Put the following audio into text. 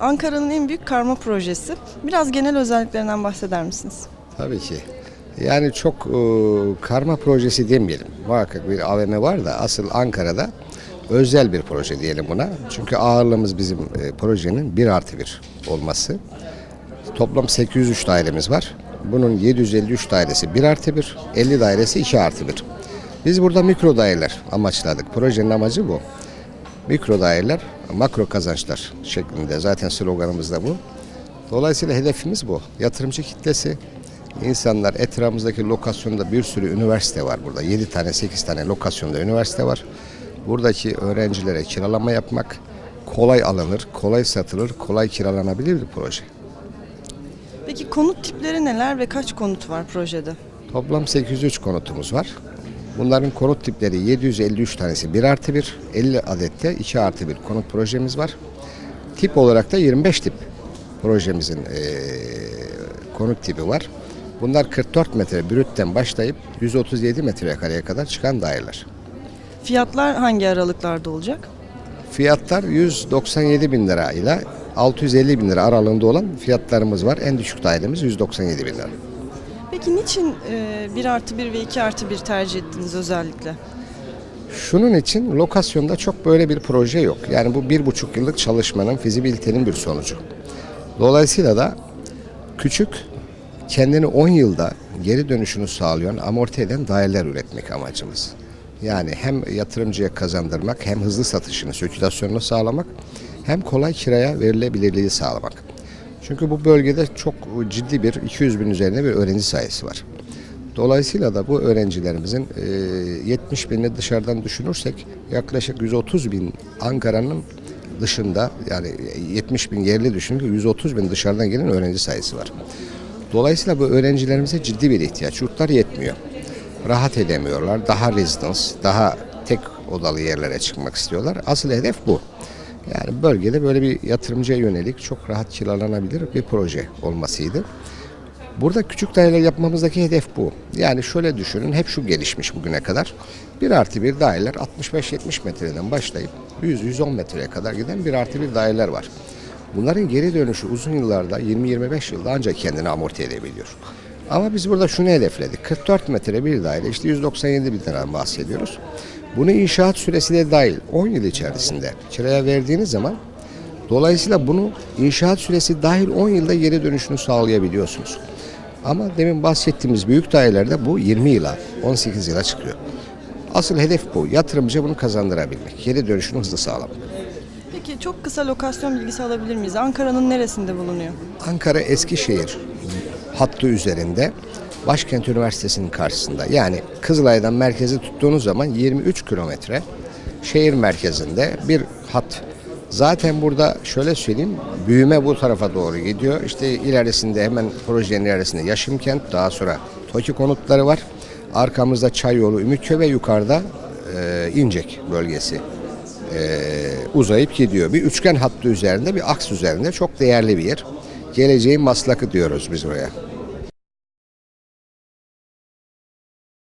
Ankara'nın en büyük karma projesi. Biraz genel özelliklerinden bahseder misiniz? Tabii ki. Yani çok e, karma projesi demeyelim. Muhakkak bir AVM var da asıl Ankara'da özel bir proje diyelim buna. Çünkü ağırlığımız bizim e, projenin 1 artı 1 olması. Toplam 803 dairemiz var. Bunun 753 dairesi 1 artı 1, 50 dairesi 2 artı 1. Biz burada mikro daireler amaçladık. Projenin amacı bu. Mikro daireler, makro kazançlar şeklinde. Zaten sloganımız da bu. Dolayısıyla hedefimiz bu. Yatırımcı kitlesi, insanlar etrafımızdaki lokasyonda bir sürü üniversite var burada. 7 tane 8 tane lokasyonda üniversite var. Buradaki öğrencilere kiralama yapmak kolay alınır, kolay satılır, kolay kiralanabilir bir proje. Peki konut tipleri neler ve kaç konut var projede? Toplam 803 konutumuz var. Bunların konut tipleri 753 tanesi 1 artı 1, 50 adette 2 artı 1 konut projemiz var. Tip olarak da 25 tip projemizin eee, konut tipi var. Bunlar 44 metre brütten başlayıp 137 metrekareye kadar çıkan daireler. Fiyatlar hangi aralıklarda olacak? Fiyatlar 197 bin lira ile 650 bin lira aralığında olan fiyatlarımız var. En düşük dairemiz 197 bin lira. Peki niçin e, 1 artı 1 ve 2 artı 1 tercih ettiniz özellikle? Şunun için lokasyonda çok böyle bir proje yok. Yani bu bir buçuk yıllık çalışmanın, fizibilitenin bir sonucu. Dolayısıyla da küçük, kendini 10 yılda geri dönüşünü sağlayan, amorti eden daireler üretmek amacımız. Yani hem yatırımcıya kazandırmak, hem hızlı satışını, sirkülasyonunu sağlamak, hem kolay kiraya verilebilirliği sağlamak. Çünkü bu bölgede çok ciddi bir 200 bin üzerinde bir öğrenci sayısı var. Dolayısıyla da bu öğrencilerimizin e, 70 bini dışarıdan düşünürsek yaklaşık 130 bin Ankara'nın dışında yani 70 bin yerli düşünün ki 130 bin dışarıdan gelen öğrenci sayısı var. Dolayısıyla bu öğrencilerimize ciddi bir ihtiyaç. Yurtlar yetmiyor. Rahat edemiyorlar. Daha residence, daha tek odalı yerlere çıkmak istiyorlar. Asıl hedef bu. Yani bölgede böyle bir yatırımcıya yönelik çok rahat kiralanabilir bir proje olmasıydı. Burada küçük daireler yapmamızdaki hedef bu. Yani şöyle düşünün, hep şu gelişmiş bugüne kadar. Bir artı bir daireler 65-70 metreden başlayıp 100-110 metreye kadar giden bir artı bir daireler var. Bunların geri dönüşü uzun yıllarda 20-25 yılda ancak kendini amorti edebiliyor. Ama biz burada şunu hedefledik. 44 metre bir daire işte 197 bin liradan bahsediyoruz. Bunu inşaat süresi de dahil 10 yıl içerisinde kiraya verdiğiniz zaman Dolayısıyla bunu inşaat süresi dahil 10 yılda geri dönüşünü sağlayabiliyorsunuz. Ama demin bahsettiğimiz büyük dairelerde bu 20 yıla, 18 yıla çıkıyor. Asıl hedef bu. Yatırımcı bunu kazandırabilmek. Geri dönüşünü hızlı sağlamak. Peki çok kısa lokasyon bilgisi alabilir miyiz? Ankara'nın neresinde bulunuyor? Ankara Eskişehir hattı üzerinde Başkent Üniversitesi'nin karşısında. Yani Kızılay'dan merkezi tuttuğunuz zaman 23 kilometre şehir merkezinde bir hat. Zaten burada şöyle söyleyeyim, büyüme bu tarafa doğru gidiyor. İşte ilerisinde hemen projenin ilerisinde Yaşımkent, daha sonra TOKİ konutları var. Arkamızda Çayyolu, Ümitköy ve yukarıda e, İncek bölgesi e, uzayıp gidiyor. Bir üçgen hattı üzerinde, bir aks üzerinde çok değerli bir yer. Geleceğin maslakı diyoruz biz buraya.